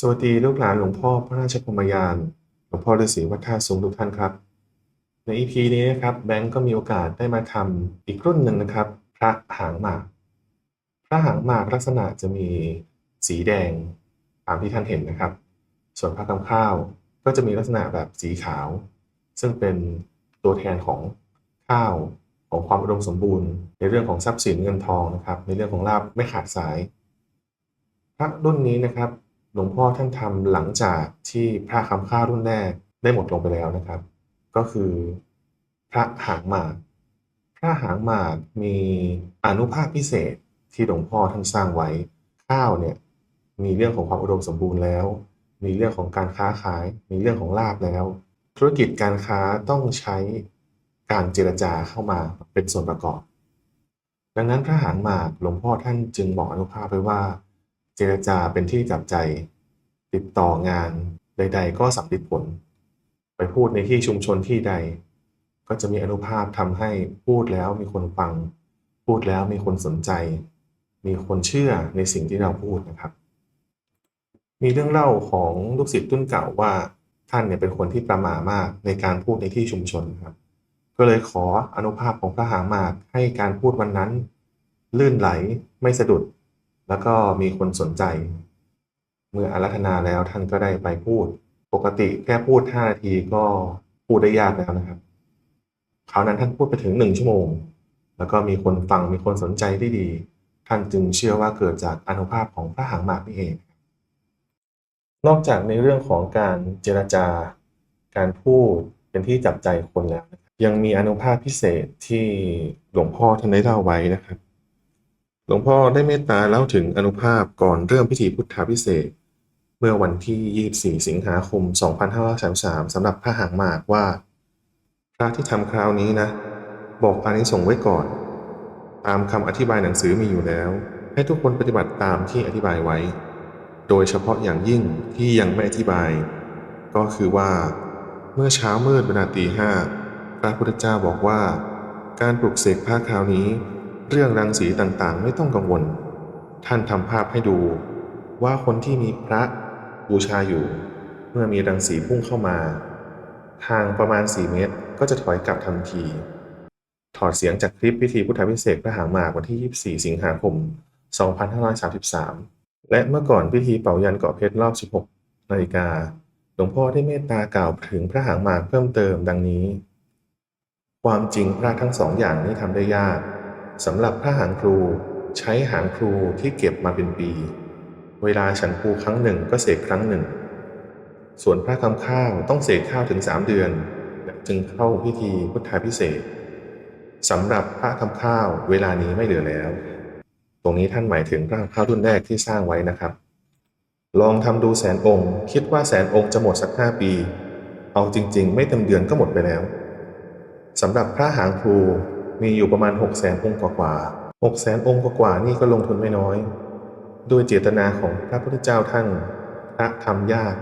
สวัสดีลูกหลานหลวงพ่อพระราชพรมยาน หลวงพ่อฤาษีวัดท่าสูงทุกท่านครับ ใน EP นี้นะครับแบงก์ก็มีโอกาสได้มาทำอีกรุ่นหนึ่งนะครับ พระหางหมาก พระหางหมากลักษณะจะมีสีแดงตามที่ท่านเห็นนะครับ ส่วนพระกำข้าวก็จะมีลักษณะแบบสีขาว ซึ่งเป็นตัวแทนของข้าวของความอุดมสมบูรณ์ ในเรื่องของทรัพย์สินเงินทองนะครับ ในเรื่องของลาบไม่ขาดสาย พระรุ่นนี้นะครับ หลวงพ่อท่านทำหลังจากที่พระคำข้ารุ่นแรกได้หมดลงไปแล้วนะครับ ก็คือพระหางหมาก พระหางหมากมีอนุภาคพิเศษที่หลวงพ่อท่านสร้างไว้ ข้าวเนี่ยมีเรื่องของความอุดมสมบูรณ์แล้ว มีเรื่องของการค้าขาย มีเรื่องของลาบแล้ว ธุรกิจการค้าต้องใช้การเจรจาเข้ามาเป็นส่วนประกอบ ดังนั้นพระหางหมากหลวงพ่อท่านจึงบอกอนุภาพไว้ว่า เจรจาเป็นที่จับใจ ติดต่องานใด ๆ ก็สำเร็จผล ไปพูดในที่ชุมชนที่ใด ก็จะมีอนุภาพทำให้พูดแล้วมีคนฟัง พูดแล้วมีคนสนใจ มีคนเชื่อในสิ่งที่เราพูดนะครับ มีเรื่องเล่าของลูกศิษย์รุ่นเก่าว่าท่านเนี่ยเป็นคนที่ประหม่ามากในการพูดในที่ชุมชนครับ ก็เลยขออนุภาพของพระหามากให้การพูดวันนั้น ลื่นไหลไม่สะดุด แล้วก็มีคนสนใจ เมื่ออารัธนาแล้วท่านก็ได้ไปพูด ปกติแค่พูด5นาทีก็พูดได้ยากแล้วนะครับคราวนั้นท่านพูดไปถึง1ชั่วโมง แล้วก็มีคนฟังมีคนสนใจได้ดี ท่านจึงเชื่อว่าเกิดจากอนุภาพของพระหางหมากนี่เอง นอกจากในเรื่องของการเจรจาการพูดเป็นที่จับใจคนแล้ว ยังมีอนุภาพพิเศษที่หลวงพ่อท่านได้เล่าไว้นะครับ หลวงพ่อได้เมตตาเล่าถึงอนุภาพก่อนเริ่มพิธีพุทธาพิเศษ เมื่อวันที่ 24 สิงหาคม 2533สำหรับพระหางหมากว่า พระที่ทำคราวนี้นะ บอกอานิสงส์ไว้ก่อน ตามคำอธิบายหนังสือมีอยู่แล้ว ให้ทุกคนปฏิบัติตามที่อธิบายไว้ โดยเฉพาะอย่างยิ่งที่ยังไม่อธิบาย ก็คือว่า เมื่อเช้ามืดเวลาตีห้าพระพุทธเจ้าบอกว่า การปลุกเสกพระคราวนี้ เรื่องรังสีต่างๆ ไม่ต้องกังวล ท่านทำภาพให้ดูว่าคนที่มีพระบูชาอยู่ เมื่อมีรังสีพุ่งเข้ามา ทางประมาณ 4 เมตรก็จะถอยกลับทันที ถอดเสียงจากคลิปพิธีพุทธพิเศษพระหางหมากวันที่ 24 สิงหาคม 2533 และเมื่อก่อนพิธีเป่ายันเกาะเพชรรอบ 16 นาฬิกา หลวงพ่อได้เมตตากล่าวถึงพระหางหมากเพิ่มเติมดังนี้ ความจริงพระทั้งสองอย่างนี้ทำได้ยาก สำหรับพระหางครูใช้หางครูที่เก็บมาเป็นปี เวลาฉันครูครั้งหนึ่งก็เสกครั้งหนึ่ง ส่วนพระคำข้าวต้องเสกข้าวถึงสามเดือน จึงเข้าพิธีพุทธาพิเศษสำหรับพระคำข้าวเวลานี้ไม่เหลือแล้ว ตรงนี้ท่านหมายถึงพระคำข้าวรุ่นแรกที่สร้างไว้นะครับ ลองทำดูแสนองค์ คิดว่าแสนองค์จะหมดสักห้าปี เอาจริง ๆ ไม่เต็มเดือนก็หมดไปแล้วสำหรับพระหางครู มีอยู่ประมาณ6 0 0แสนองค์กว่าๆ6 0แสนองค์กว่าๆนี่ก็ลงทุนไม่น้อยโดยเจตนาของพระพุทธเจ้าท่านพระทำยาก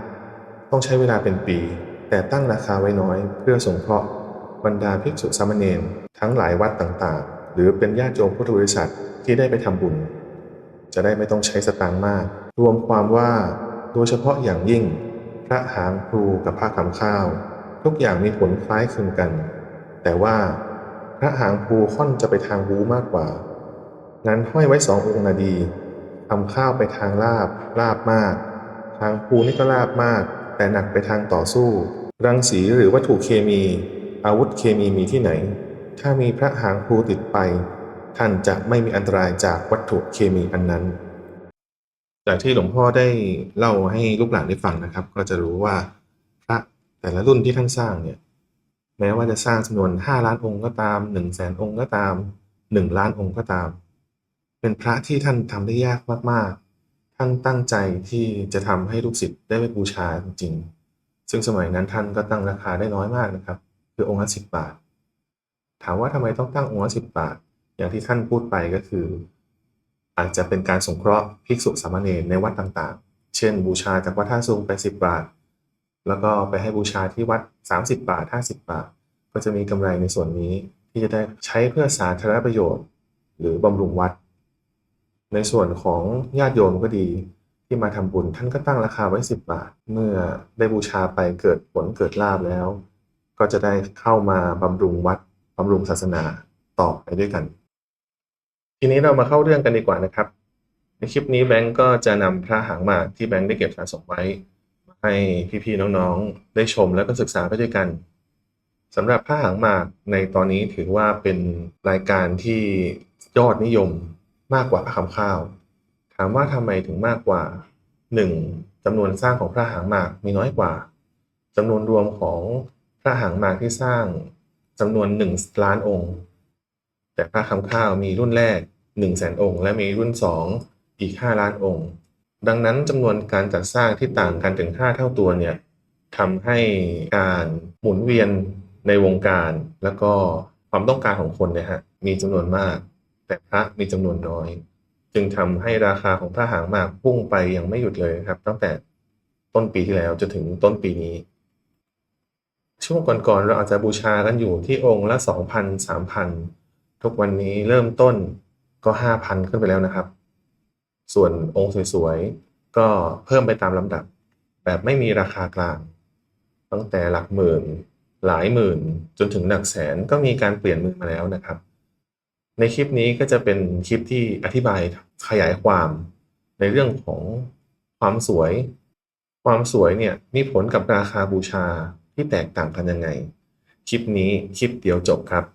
ต้องใช้เวลาเป็นปี แต่ตั้งราคาไว้น้อย เพื่อสงเคราะห์บรรดาภิกษุสามเณรทั้งหลายวัดต่างๆ หรือเป็นญาติโยมพุทธบริษัทที่ได้ไปทำบุญ จะได้ไม่ต้องใช้สตางค์มาก รวมความว่าโดยเฉพาะอย่างยิ่ง พระหางครูกับพระคำข้าว ทุกอย่างมีผลคล้ายคลึงกัน แต่ว่า พระหางภูค่อนจะไปทางบูมากกว่างั้นห้อยไว้สององค์นาดีทำข้าวไปทางลาบลาบมาก ทางภูนี่ก็ลาบมาก แต่หนักไปทางต่อสู้ รังสีหรือวัตถุเคมี อาวุธเคมีมีที่ไหน ถ้ามีพระหางภูติดไป ท่านจะไม่มีอันตรายจากวัตถุเคมีอันนั้น จากที่หลวงพ่อได้เล่าให้ลูกหลานได้ฟังนะครับ ก็จะรู้ว่าพระแต่ละรุ่นที่ท่านสร้างเนี่ย แม้ว่าจะสร้างจำนวน 5 ล้านองค์ก็ตาม 1 0 0 0 0แสนองค์ก็ตาม 1 ล้านองค์ก็ตาม เป็นพระที่ท่านทำได้ยากมากๆ ท่านตั้งใจที่จะทำให้ลูกศิษย์ได้ไปบูชาจริงๆ ซึ่งสมัยนั้นท่านก็ตั้งราคาได้น้อยมากนะครับ คือองค์ละสิบบาท ถามว่าทำไมต้องตั้งองค์ละสิบบาท อย่างที่ท่านพูดไปก็คือ อาจจะเป็นการสงเคราะห์ภิกษุสามเณรในวัดต่างๆ เช่น บูชาจากวัดท่าซุงไปสิบบาท แล้วก็ไปให้บูชาที่วัด 30 บาท 50 บาท ก็จะมีกำไรในส่วนนี้ที่จะได้ใช้เพื่อสาธารณประโยชน์ หรือบำรุงวัด ในส่วนของญาติโยมก็ดีที่มาทำบุญท่านก็ตั้งราคาไว้ 10 บาท เมื่อได้บูชาไปเกิดผลเกิดลาบแล้ว ก็จะได้เข้ามาบำรุงวัดบำรุงศาสนาต่อไปด้วยกัน ทีนี้เรามาเข้าเรื่องกันดีกว่านะครับ ในคลิปนี้แบงก์ก็จะนำพระหางมาที่แบงก์ได้เก็บสะสมไว้ ให้พี่ๆน้องๆ ได้ชมแล้วก็ศึกษาไปด้วยกันสำหรับพระหางหมากในตอนนี้ถือว่าเป็นรายการที่ยอดนิยมมากกว่าพระคำข้าว ถามว่าทำไมถึงมากกว่า 1. จำนวนสร้างของพระหางหมากมีน้อยกว่าจำนวนรวมของพระหางหมากที่สร้างจำนวน 1 ล้านองค์ แต่พระคำข้าวมีรุ่นแรก1 0 0 0 0แสนองค์ และมีรุ่น 2 อีก 5 ล้านองค์ ดังนั้นจำนวนการจัดสร้างที่ต่างกันถึง 5 เท่าตัวเนี่ยทำให้การหมุนเวียนในวงการ แล้วก็ความต้องการของคนเนี่ยฮะมีจำนวนมาก แต่พระมีจำนวนน้อย จึงทำให้ราคาของพระหางหมากพุ่งไปยังไม่หยุดเลยครับ ตั้งแต่ต้นปีที่แล้วจนถึงต้นปีนี้ ช่วงก่อนๆเราอาจจะบูชากันอยู่ที่องค์ละ2,000 3,000ทุกวันนี้เริ่มต้นก็5,000ขึ้นไปแล้วนะครับ ส่วนองค์สวยๆ ก็เพิ่มไปตามลำดับ แบบไม่มีราคากลาง ตั้งแต่หลักหมื่น หลายหมื่น จนถึงหลักแสนก็มีการเปลี่ยนมือมาแล้วนะครับ ในคลิปนี้ก็จะเป็นคลิปที่อธิบายขยายความในเรื่องของความสวย ความสวยเนี่ยมีผลกับราคาบูชาที่แตกต่างกันยังไง คลิปนี้คลิปเดียวจบครับ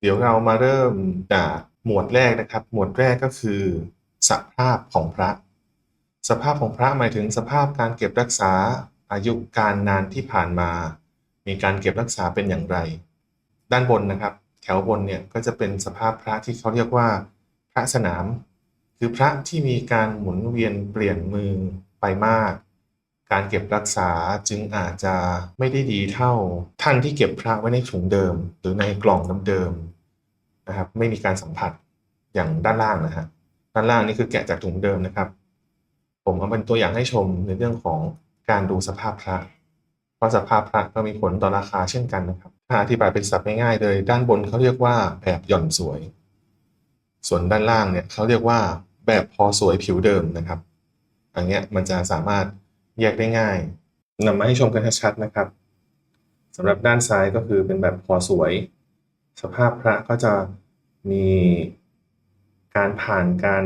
เดี๋ยวเรามาเริ่มจากหมวดแรกนะครับ หมวดแรกก็คือ สภาพของพระ สภาพของพระหมายถึงสภาพการเก็บรักษาอายุการนานที่ผ่านมา มีการเก็บรักษาเป็นอย่างไร ด้านบนนะครับ แถวบนเนี่ยก็จะเป็นสภาพพระที่เขาเรียกว่า พระสนาม คือพระที่มีการหมุนเวียนเปลี่ยนมือไปมาก การเก็บรักษาจึงอาจจะไม่ได้ดีเท่าท่านที่เก็บพระไว้ในถุงเดิม หรือในกล่องเดิมๆนะครับ ไม่มีการสัมผัสอย่างด้านล่างนะฮะ ด้านล่างนี่คือแกะจากถุงเดิมนะครับ ผมเอาเป็นตัวอย่างให้ชมในเรื่องของการดูสภาพพระเพราะสภาพพระก็มีผลต่อราคาเช่นกันนะครับถ้าอธิบายเป็นศัพท์ง่ายๆเลย ด้านบนเขาเรียกว่าแบบหย่อนสวย ส่วนด้านล่างเนี่ยเขาเรียกว่าแบบพอสวยผิวเดิมนะครับ อันเนี้ยมันจะสามารถแยกได้ง่ายนำมาให้ชมกันชัดๆนะครับสำหรับด้านซ้ายก็คือเป็นแบบพอสวย สภาพพระก็จะมี การผ่านการ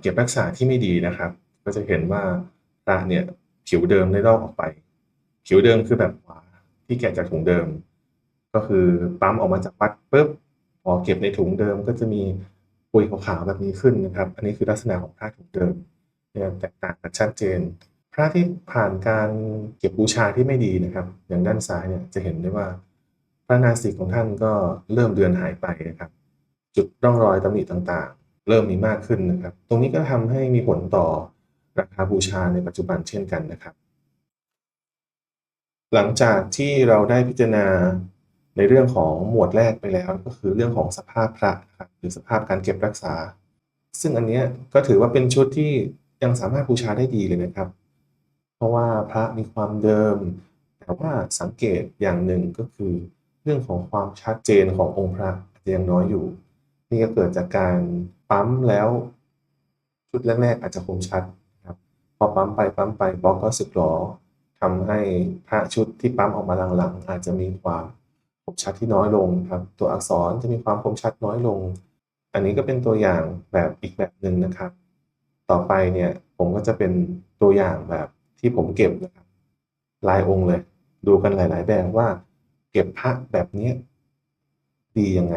เก็บรักษาที่ไม่ดีนะครับ ก็จะเห็นว่าพระเนี่ยผิวเดิมได้ลอกออกไป ผิวเดิมคือแบบที่แกะจากถุงเดิม ก็คือปั๊มออกมาจากวัดปุ๊บพอเก็บในถุงเดิมก็จะมีปุยขาวๆแบบนี้ขึ้นนะครับ อันนี้คือลักษณะของพระถุงเดิมเนี่ยแตกต่างกันชัดเจน พระที่ผ่านการเก็บบูชาที่ไม่ดีนะครับ อย่างด้านซ้ายเนี่ยจะเห็นได้ว่าพระนาสิกของท่านก็เริ่มเลือนหายไปนะครับ จุดร่องรอยตำหนิต่างๆ เริ่มมีมากขึ้นนะครับ ตรงนี้ก็ทำให้มีผลต่อราคาบูชาในปัจจุบันเช่นกันนะครับ หลังจากที่เราได้พิจารณาในเรื่องของหมวดแรกไปแล้ว ก็คือเรื่องของสภาพพระนะครับหรือสภาพการเก็บรักษา ซึ่งอันนี้ก็ถือว่าเป็นชุดที่ยังสามารถบูชาได้ดีเลยนะครับ เพราะว่าพระมีความเดิม แต่ว่าสังเกตอย่างหนึ่งก็คือ เรื่องของความชัดเจนขององค์พระจะยังน้อยอยู่ นี่ก็เกิดจากการปั๊มแล้วชุดแรกๆอาจจะคมชัดครับพอปั๊มไปปั๊มไปบล็อกก็สึกหรอทำให้พระชุดที่ปั๊มออกมาหลังๆ อาจจะมีความคมชัดที่น้อยลงครับ ตัวอักษรจะมีความคมชัดน้อยลง อันนี้ก็เป็นตัวอย่างแบบอีกแบบหนึ่งนะครับ ต่อไปเนี่ยผมก็จะเป็นตัวอย่างแบบที่ผมเก็บนะครับลายองค์เลย ดูกันหลาย ๆ แบบว่า เก็บพระแบบนี้ดียังไง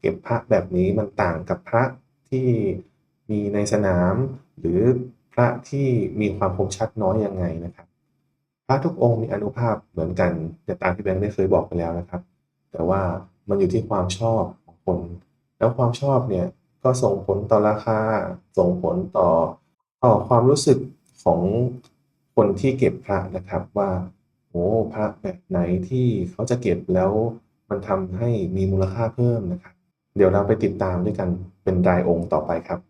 เก็บพระแบบนี้มันต่างกับพระที่มีในสนาม หรือพระที่มีความคมชัดน้อยยังไงนะครับ พระทุกองค์มีอนุภาพเหมือนกันแต่ตามที่แบงค์ได้เคยบอกไปแล้วนะครับ แต่ว่ามันอยู่ที่ความชอบของคน แล้วความชอบเนี่ยก็ส่งผลต่อราคาส่งผลต่อต่อความรู้สึกของคนที่เก็บพระนะครับว่าโอ้พระแบบไหนที่เขาจะเก็บแล้วมันทำให้มีมูลค่าเพิ่มนะครับ เดี๋ยวเราไปติดตามด้วยกันเป็นรายองค์ต่อไปครับ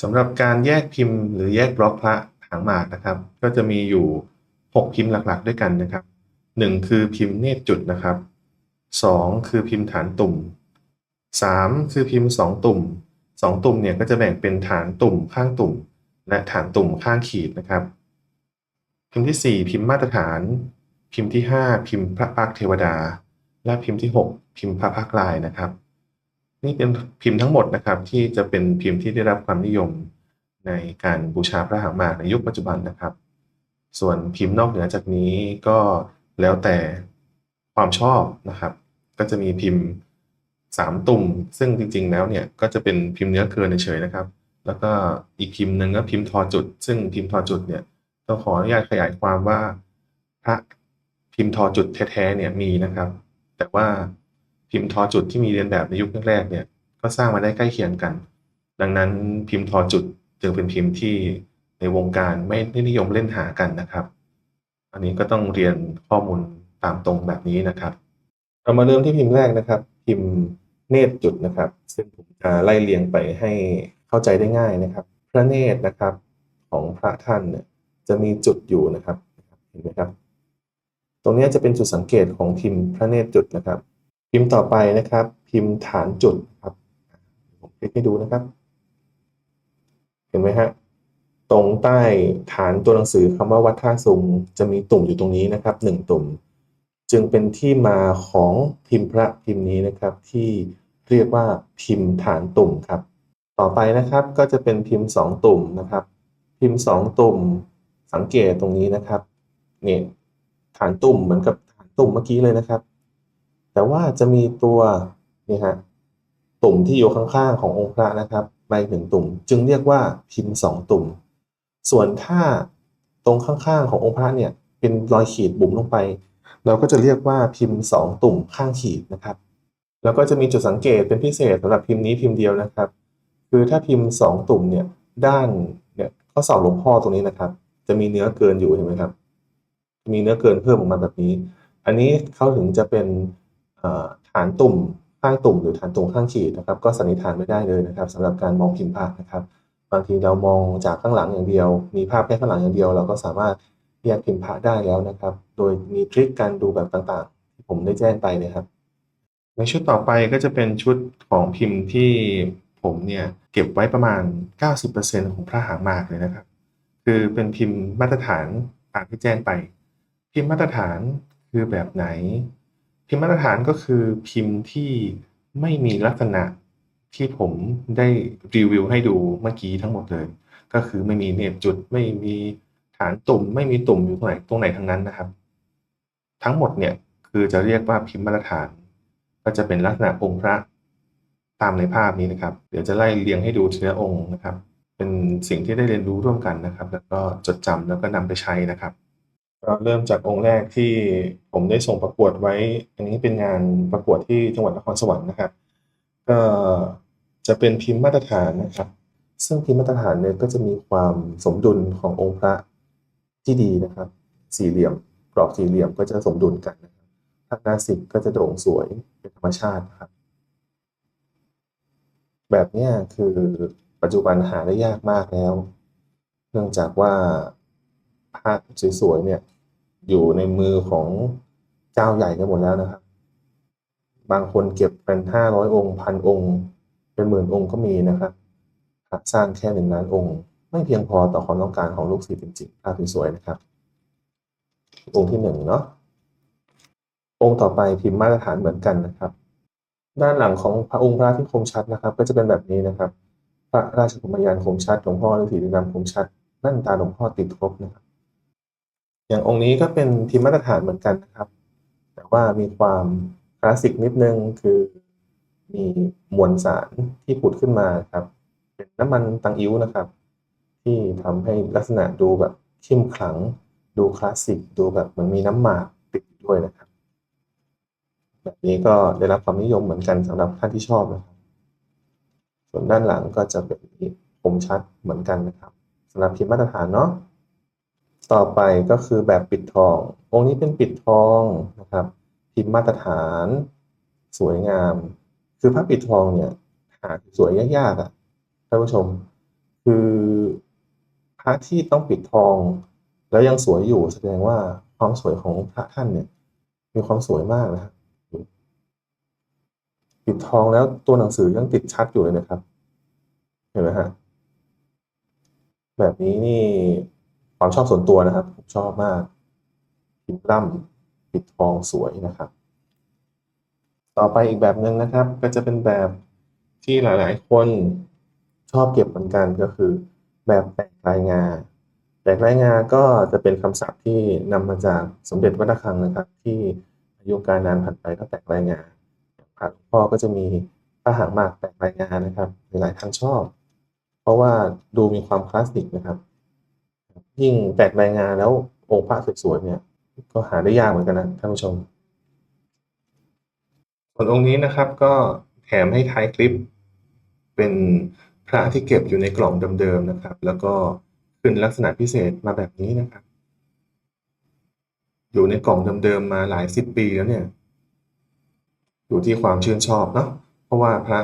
สำหรับการแยกพิมพ์หรือแยกบล็อกพระหางหมากนะครับ ก็จะมีอยู่ 6 พิมพ์หลักๆ ด้วยกันนะครับ 1 คือพิมพ์เนตรจุดนะครับ 2 คือพิมพ์ฐานตุ่ม 3 คือพิมพ์ 2 ตุ่มสองตุ่มเนี่ยก็จะแบ่งเป็นฐานตุ่มข้างตุ่ม และฐานตุ่มข้างขีดนะครับ พิมพ์ที่ 4 พิมพ์มาตรฐาน พิมพ์ที่ 5 พิมพ์พระพักเทวดา และพิมพ์ที่ 6 พิมพ์พระพักลายนะครับ นี่เป็นพิมพ์ทั้งหมดนะครับที่จะเป็นพิมพ์ที่ได้รับความนิยมในการบูชาพระหางหมากในยุคปัจจุบันนะครับ ส่วนพิมพ์นอกเหนือจากนี้ก็แล้วแต่ความชอบนะครับ ก็จะมีพิมพ์สามตุ่ม ซึ่งจริงๆแล้วเนี่ยก็จะเป็นพิมพ์เนื้อเกินเฉยๆนะครับ แล้วก็อีกพิมพ์หนึ่งก็พิมพ์ทอจุด ซึ่งพิมพ์ทอจุดเนี่ยต้องขออนุญาตขยายความว่าพระพิมพ์ทอจุดแท้ๆเนี่ยมีนะครับ แต่ว่าพิมพ์ทอจุดที่มีเรียนแบบในยุคแรกๆเนี่ย ก็สร้างมาได้ใกล้เคียงกัน ดังนั้นพิมพ์ทอจุดจึงเป็นพิมพ์ที่ในวงการไม่ได้นิยมเล่นหากันนะครับ อันนี้ก็ต้องเรียนข้อมูลตามตรงแบบนี้นะครับ เรามาเริ่มที่พิมพ์แรกนะครับ พิมพ์เนตรจุดนะครับ ซึ่งผมจะไล่เรียงไปให้เข้าใจได้ง่ายนะครับ พระเนตรนะครับของพระท่านเนี่ยจะมีจุดอยู่นะครับ เห็นไหมครับ ตรงนี้จะเป็นจุดสังเกตของพิมพ์พระเนตรจุดนะครับ พิมพ์ต่อไปนะครับ พิมพ์ฐานจุดครับผมคลิกให้ดูนะครับ เห็นไหมฮะตรงใต้ฐานตัวหนังสือคำว่าวัดท่าซุงจะมีตุ่มอยู่ตรงนี้นะครับหนึ่งตุ่ม จึงเป็นที่มาของพิมพ์พระพิมพ์นี้นะครับ ที่เรียกว่าพิมพ์ฐานตุ่มครับ ต่อไปนะครับก็จะเป็นพิมพ์สองตุ่มนะครับ พิมพ์สองตุ่มสังเกตตรงนี้นะครับเนี่ย ฐานตุ่มเหมือนกับฐานตุ่มเมื่อกี้เลยนะครับ แต่ว่าจะมีตัวนี่ฮะตุ่มที่อยู่ข้างๆขององค์พระนะครับใบหนึ่งตุ่ม จึงเรียกว่าพิมพ์สองตุ่ม ส่วนถ้าตรงข้างๆขององค์พระเนี่ยเป็นรอยขีดบุ๋มลงไป เราก็จะเรียกว่าพิมพ์สองตุ่มข้างขีดนะครับ แล้วก็จะมีจุดสังเกตเป็นพิเศษสำหรับพิมพ์นี้พิมพ์เดียวนะครับ คือถ้าพิมพ์สองตุ่มเนี่ยด้านเนี่ยข้อศอกหลวงพ่อตรงนี้นะครับ จะมีเนื้อเกินอยู่เห็นไหมครับ มีเนื้อเกินเพิ่มออกมาแบบนี้ อันนี้เขาถึงจะเป็นฐานตุ่มข้างตุ่มหรือฐานตุ่มข้างขีดนะครับ ก็สันนิษฐานไม่ได้เลยนะครับสำหรับการมองพิมพ์ภาพนะครับ บางทีเรามองจากข้างหลังอย่างเดียว มีภาพแค่ข้างหลังอย่างเดียว เราก็สามารถแยกพิมพ์พระได้แล้วนะครับ โดยมีทริคการดูแบบต่างๆ ที่ผมได้แจ้งไปนะครับ ในชุดต่อไปก็จะเป็นชุดของพิมพ์ที่ผมเนี่ยเก็บไว้ประมาณ 90%ของพระหางมากเลยนะครับ คือเป็นพิมพ์มาตรฐานตามที่แจ้งไป พิมพ์มาตรฐานคือแบบไหน พิมพ์มาตรฐานก็คือพิมพ์ที่ไม่มีลักษณะที่ผมได้รีวิวให้ดูเมื่อกี้ทั้งหมดเลย ก็คือไม่มีเนตจุดไม่มีฐานตุ่ม ไม่มีตุ่มอยู่ตรงไหนตรงไหนทั้งนั้นนะครับ ทั้งหมดเนี่ยคือจะเรียกว่าพิมพ์มาตรฐาน ก็จะเป็นลักษณะองค์พระตามในภาพนี้นะครับ เดี๋ยวจะไล่เรียงให้ดูทีละองค์นะครับ เป็นสิ่งที่ได้เรียนรู้ร่วมกันนะครับ แล้วก็จดจำแล้วก็นำไปใช้นะครับ เราเริ่มจากองค์แรกที่ผมได้ส่งประกวดไว้ อันนี้เป็นงานประกวดที่จังหวัดนครสวรรค์นะครับ ก็จะเป็นพิมพ์มาตรฐานนะครับ ซึ่งพิมพ์มาตรฐานเนี่ยก็จะมีความสมดุลขององค์พระที่ดีนะครับ สี่เหลี่ยมกรอบสี่เหลี่ยมก็จะสมดุลกันนะครับทักนาสิกก็จะโด่งสวยเป็นธรรมชาตินะครับ แบบนี้คือปัจจุบันหาได้ยากมากแล้ว เนื่องจากว่า พระสวยๆเนี่ย อยู่ในมือของเจ้าใหญ่กันหมดแล้วนะครับ บางคนเก็บเป็นห้าร้อยองค์พันองค์ เป็นหมื่นองค์ก็มีนะครับพระสร้างแค่หนึ่งล้านองค์ ไม่เพียงพอต่อความต้องการของลูกศิษย์จริงๆพระสวยๆนะครับ องค์ที่หนึ่งเนาะองค์ต่อไปพิมพ์มาตรฐานเหมือนกันนะครับ ด้านหลังของพระองค์พระที่คมชัดนะครับ ก็จะเป็นแบบนี้นะครับ พระราชกุมารยานคมชัดหลวงพ่อฤาษีดำคมชัดแว่นตาหลวงพ่อติดครบนะครับ อย่างองค์นี้ก็เป็นพิมพ์มาตรฐานเหมือนกันนะครับ แต่ว่ามีความคลาสสิกนิดนึงคือมีมวลสารที่ผุดขึ้นมาครับ เป็นน้ำมันตังอิ้วนะครับ ที่ทำให้ลักษณะดูแบบเข้มขลัง ดูคลาสสิกดูแบบมันมีน้ำหมากติดด้วยนะครับ แบบนี้ก็ได้รับความนิยมเหมือนกันสำหรับท่านที่ชอบนะครับ ส่วนด้านหลังก็จะเป็นคมชัดเหมือนกันนะครับสำหรับพิมพ์มาตรฐานเนาะ ต่อไปก็คือแบบปิดทอง องค์นี้เป็นปิดทองนะครับ พิมพ์มาตรฐาน สวยงาม คือพระปิดทองเนี่ยหาสวยยากๆอะท่านผู้ชม คือพระที่ต้องปิดทอง แล้วยังสวยอยู่แสดงว่าความสวยของพระท่านเนี่ย มีความสวยมากนะครับปิดทองแล้วตัวหนังสือยังติดชัดอยู่เลยนะครับ เห็นไหมฮะแบบนี้นี่ ความชอบส่วนตัวนะครับผมชอบมากพิมพ์ล่ำปิดทองสวยนะครับ ต่อไปอีกแบบหนึ่งนะครับ ก็จะเป็นแบบที่หลายๆ คนชอบเก็บเหมือนกันก็คือ แบบแตกรายงาแตกรายงาก็จะเป็นคำศัพท์ที่นำมาจากสมเด็จวัดระฆังนะครับ ที่อายุการนานผ่านไปก็แตกรายงาพระหลวงพ่อก็จะมีพระหางมากแตกรายงานะครับ หลายๆท่านชอบ เพราะว่าดูมีความคลาสสิกนะครับ ยิ่งแตกรายงานแล้วองค์พระสวยๆเนี่ย ก็หาได้ยากเหมือนกันนะท่านผู้ชม ส่วนองค์นี้นะครับก็แถมให้ท้ายคลิป เป็นพระที่เก็บอยู่ในกล่องเดิมๆนะครับ แล้วก็ขึ้นลักษณะพิเศษมาแบบนี้นะครับ อยู่ในกล่องเดิมๆมาหลายสิบปีแล้วเนี่ย อยู่ที่ความชื่นชอบเนาะเพราะว่าพระ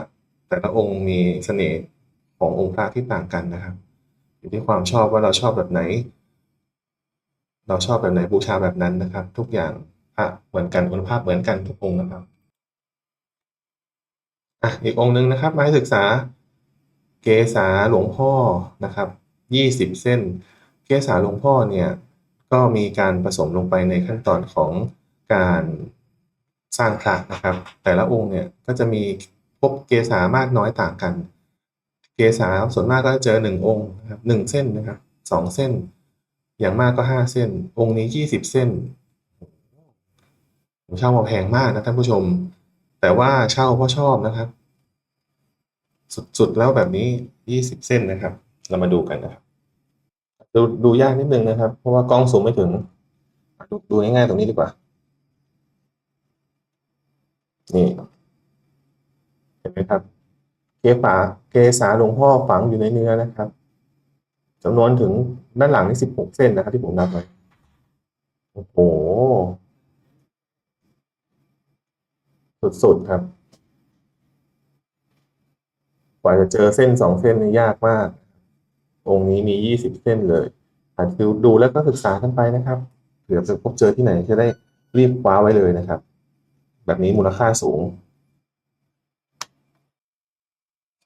แต่ละองค์มีเสน่ห์ขององค์พระที่ต่างกันนะครับ อยู่ที่ความชอบว่าเราชอบแบบไหน เราชอบแบบไหนบูชาแบบนั้นนะครับ ทุกอย่างพระเหมือนกันคุณภาพเหมือนกันทุกองค์นะครับอะอีกองค์หนึ่งนะครับมาให้ศึกษา เกษาหลวงพ่อนะครับยี่สิบเส้น เกษาหลวงพ่อเนี่ยก็มีการผสมลงไปในขั้นตอนของการสร้างพระนะครับ แต่ละองค์เนี่ยก็จะมีพบเกษามากน้อยต่างกัน เกษาส่วนมากก็จะเจอหนึ่งองค์นะครับหนึ่งเส้นนะครับสองเส้น อย่างมากก็ห้าเส้น องค์นี้ยี่สิบเส้น ผมเช่ามาแพงมากนะท่านผู้ชม แต่ว่าเช่าเพราะชอบนะครับ สุดๆแล้วแบบนี้ยี่สิบเส้นนะครับ เรามาดูกันนะครับ ดูดูยากนิดนึงนะครับ เพราะว่ากล้องสูงไม่ถึง ดูดูง่ายๆตรงนี้ดีกว่า นี่เห็นไหมครับ เกฝาเกษาหลวงพ่อฝังอยู่ในเนื้อนะครับจำนวนถึงด้านหลังนี่สิบหกเส้นนะครับที่ผมนับไว้โอ้โห สุดๆครับ กว่าจะเจอเส้นสองเส้นนี่ยากมาก องค์นี้มียี่สิบเส้นเลยอาจจะดูแล้วก็ศึกษากันไปนะครับเผื่อจะพบเจอที่ไหนจะได้รีบคว้าไว้เลยนะครับ แบบนี้มูลค่าสูง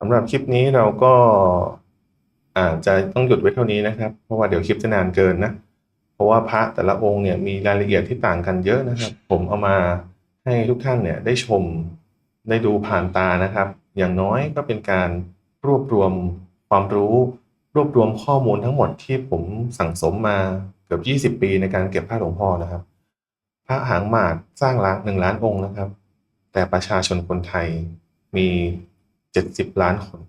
สำหรับคลิปนี้เราก็อาจจะต้องหยุดไว้เท่านี้นะครับ เพราะว่าเดี๋ยวคลิปจะนานเกินนะ เพราะว่าพระแต่ละองค์เนี่ยมีรายละเอียดที่ต่างกันเยอะนะครับ ผมเอามาให้ทุกท่านเนี่ยได้ชมได้ดูผ่านตานะครับ อย่างน้อยก็เป็นการรวบรวมความรู้ รวบรวมข้อมูลทั้งหมดที่ผมสั่งสมมาเกือบ 20 ปีในการเก็บพระหลวงพ่อนะครับ พระหางหมากสร้างล้านหนึ่งล้านองค์นะครับ แต่ประชาชนคนไทยมี 70 ล้านคน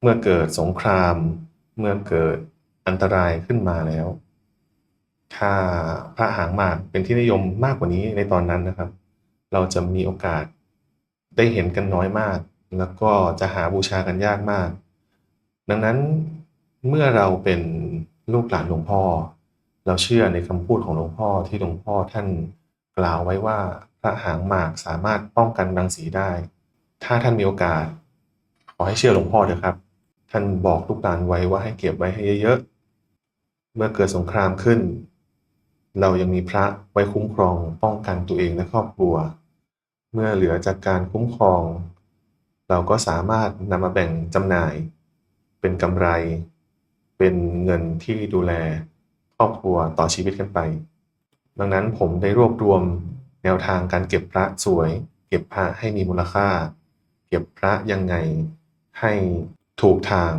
เมื่อเกิดสงคราม เมื่อเกิดอันตรายขึ้นมาแล้ว ถ้าพระหางหมากเป็นที่นิยมมากกว่านี้ในตอนนั้นนะครับ เราจะมีโอกาสได้เห็นกันน้อยมาก แล้วก็จะหาบูชากันยากมาก ดังนั้นเมื่อเราเป็นลูกหลานหลวงพ่อ เราเชื่อในคำพูดของหลวงพ่อที่หลวงพ่อท่านกล่าวไว้ว่าพระหางหมากสามารถป้องกันรังสีได้ ถ้าท่านมีโอกาส ขอให้เชื่อหลวงพ่อเถอะครับ ท่านบอกลูกหลานไว้ว่าให้เก็บไว้ให้เยอะๆ เมื่อเกิดสงครามขึ้น เรายังมีพระไว้คุ้มครองป้องกันตัวเองและครอบครัว เมื่อเหลือจากการคุ้มครอง เราก็สามารถนำมาแบ่งจำหน่าย เป็นกำไร เป็นเงินที่ดูแลครอบครัวต่อชีวิตกันไป ดังนั้นผมได้รวบรวมแนวทางการเก็บพระสวย เก็บพระให้มีมูลค่า เก็บพระยังไงให้ถูกทาง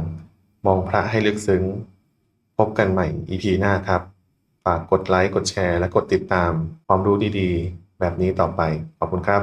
มองพระให้ลึกซึ้ง พบกันใหม่ EP หน้าครับ ฝากกดไลค์ กดแชร์ และกดติดตามความรู้ดีๆ แบบนี้ต่อไป ขอบคุณครับ